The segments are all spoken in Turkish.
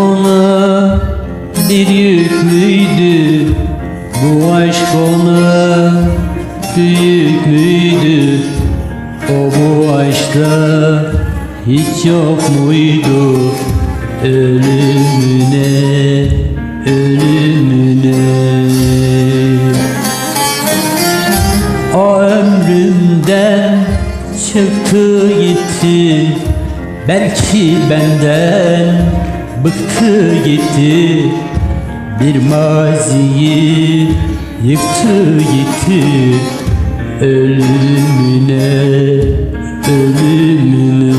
ona bir yük müydü? Bu aşk ona büyük müydü? O bu aşkta hiç yok muydu? Ölümüne, ölümüne O ömrümden çıktı gitti Belki benden bıktı gitti. Bir maziyi yıktı gitti. Ölümüne, ölümüne.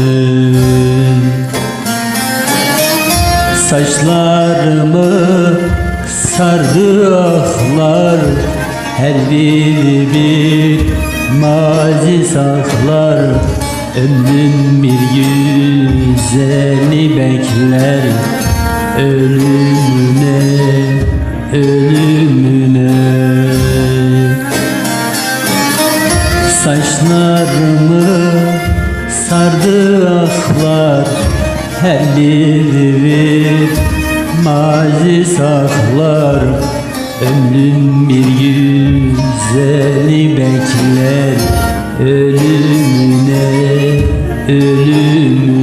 Saçlarımı sardı ahlar. Her biri bir mazi saklar Ömrüm bir güzeli bekler? Ölümüne, ölümüne. Saçlarımı sardı aklar Her biri bir mazi saklar. Ömrüm bir güzeli bekler? Ölümüne, ölümüne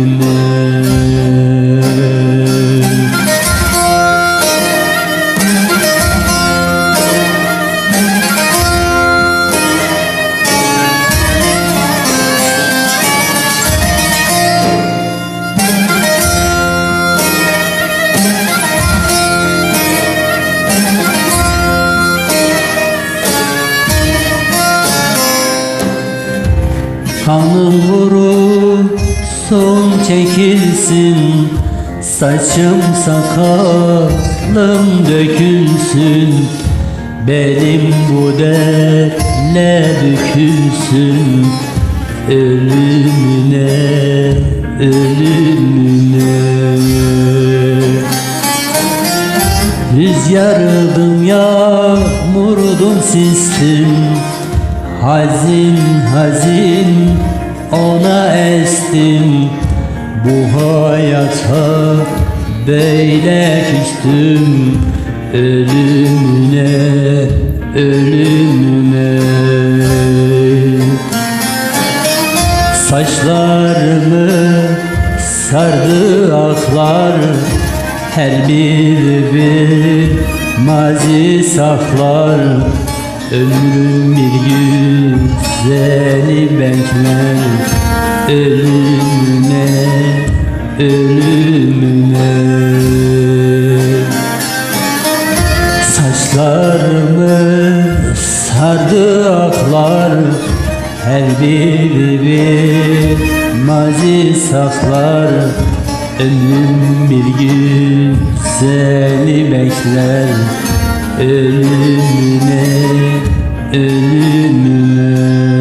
Kanım vurulsun çekilsin Saçım sakalım dökülsün. Benim bu dertle dökülsün Ölümüne, ölümüne. Rüzgardım yağmurdum sistim Hazin hazin ona estim. Bu hayata böyle küstüm. Ölümüne, ölümüne. Saçlarımı sardı aklar. Her biri bir mazi saklar Ömrüm bir güzeli bekler Ölümüne, ölümüne. Saçlarımı sardı aklar Her biri bir mazi saklar. Ömrüm bir güzeli bekler Ölümüne, ölümüne